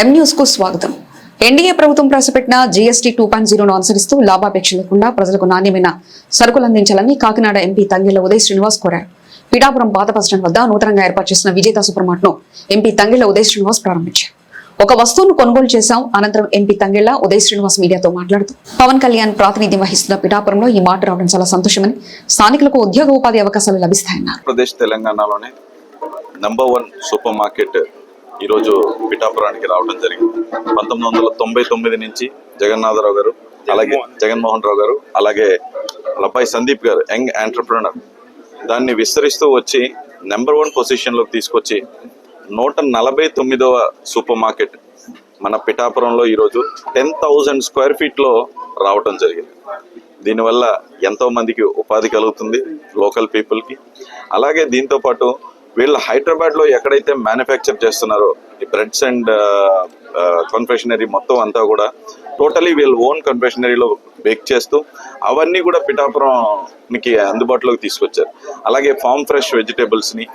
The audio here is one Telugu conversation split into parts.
ఎం న్యూస్కు స్వాగతం. ఎన్డీఏ ప్రభుత్వం ప్రవేశపెట్టిన జీఎస్టీ టూ పాయింట్ జీరోను అనుసరిస్తూ లాభాపేక్ష లేకుండా ప్రజలకు నాణ్యమైన సరుకులు అందించాలని కాకినాడ ఎంపీ తంగిళ్ళ ఉదయ్ శ్రీనివాస్ కోరారు. పిఠాపురం పాత బస్టాండ్ వద్ద నూతనంగా ఏర్పాటు చేసిన విజేత సూపర్ మార్ట్ను ఎంపీ తంగిళ్ళ ఉదయ్ శ్రీనివాస్ ప్రారంభించారు. ఒక వస్తువును కొనుగోలు చేశాం అనంతరం ఎంపీ తంగిళ్ళ ఉదయ్ శ్రీనివాస్ మీడియాతో మాట్లాడుతూ పవన్ కళ్యాణ్ ప్రాతినిధ్యం వహిస్తున్న పిఠాపురంలో ఈ మాట రావడం చాలా సంతోషమని స్థానికులకు ఉద్యోగ ఉపాధి అవకాశాలు లభిస్తాయన్నారు. తెలంగాణలోనే నంబర్ వన్ సూపర్ మార్కెట్ ఈరోజు పిఠాపురానికి రావడం జరిగింది. పంతొమ్మిది వందల తొంభై తొమ్మిది నుంచి జగన్నాథరావు గారు అలాగే జగన్మోహన్. రావు గారు అలాగే అబ్బాయి సందీప్ గారు యంగ్ ఎంటర్ప్రినర్ దాన్ని విస్తరిస్తూ వచ్చి నెంబర్ వన్ పొజిషన్లోకి తీసుకొచ్చి నూట నలభై తొమ్మిదవ సూపర్ మార్కెట్ మన పిఠాపురంలో ఈరోజు టెన్ థౌజండ్ స్క్వేర్ ఫీట్లో రావటం జరిగింది. దీనివల్ల ఎంతో మందికి ఉపాధి కలుగుతుంది లోకల్ పీపుల్కి అలాగే దీంతో పాటు వీళ్ళు హైదరాబాద్లో ఎక్కడైతే మ్యానుఫ్యాక్చర్ చేస్తున్నారో ఈ బ్రెడ్స్ అండ్ కన్ఫెషనరీ మొత్తం అంతా కూడా టోటలీ వీళ్ళు ఓన్ కన్ఫెషనరీలో బేక్ చేస్తూ అవన్నీ కూడా పిఠాపురంకి అందుబాటులోకి తీసుకొచ్చారు. అలాగే ఫామ్ ఫ్రెష్ వెజిటేబుల్స్ని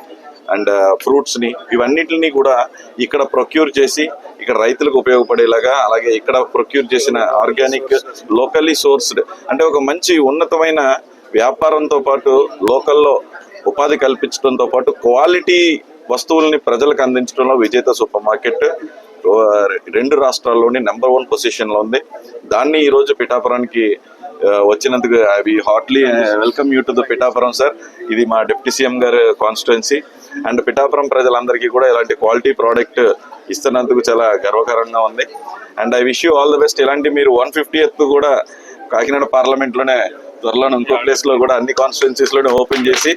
అండ్ ఫ్రూట్స్ని ఇవన్నిటిని కూడా ఇక్కడ ప్రొక్యూర్ చేసి ఇక్కడ రైతులకు ఉపయోగపడేలాగా అలాగే ఇక్కడ ప్రొక్యూర్ చేసిన ఆర్గానిక్ లోకల్లీ సోర్స్డ్ అంటే ఒక మంచి ఉన్నతమైన వ్యాపారంతో పాటు లోకల్లో ఉపాధి కల్పించడంతో పాటు క్వాలిటీ వస్తువుల్ని ప్రజలకు అందించడంలో విజేత సూపర్ మార్కెట్ రెండు రాష్ట్రాల్లోని నెంబర్ వన్ పొజిషన్లో ఉంది. దాన్ని ఈరోజు పిఠాపురానికి వచ్చినందుకు అవి heartly welcome you to the Pithapuram sir. ఇది మా డిప్యూటీ సీఎం గారి కాన్స్టిట్యున్సీ అండ్ పిఠాపురం ప్రజలందరికీ కూడా ఇలాంటి క్వాలిటీ ప్రోడక్ట్ ఇస్తున్నందుకు చాలా గర్వకారంగా ఉంది. And I wish you all the best. ఇలాంటి మీరు వన్ ఫిఫ్టీ కూడా కాకినాడ పార్లమెంట్లోనే త్వరలో ఇంకో ప్లేస్లో కూడా అన్ని కాన్స్టిట్యున్సీస్లోనే ఓపెన్ చేసి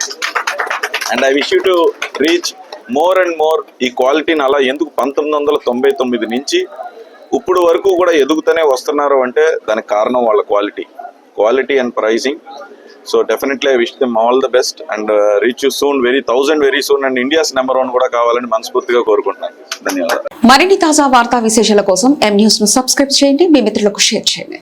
and I wish you to reach more and more ఈ క్వాలిటీని అలా ఎందుకు పంతొమ్మిది వందల తొంభై తొమ్మిది నుంచి ఇప్పుడు వరకు కూడా ఎదుగుతూనే వస్తున్నారు అంటే దానికి కారణం వాళ్ళ quality quality and pricing so definitely I wish them all the best and reach you soon very thousand very soon and India's number one కూడా కావాలని మనస్ఫూర్తిగా కోరుకుంటున్నాను. ధన్యవాదాలు. మరిన్ని తాజా వార్తా విశేషాల కోసం ఎం న్యూస్ను సబ్స్క్రైబ్ చేయండి మీ మిత్రులకు షేర్ చేయండి.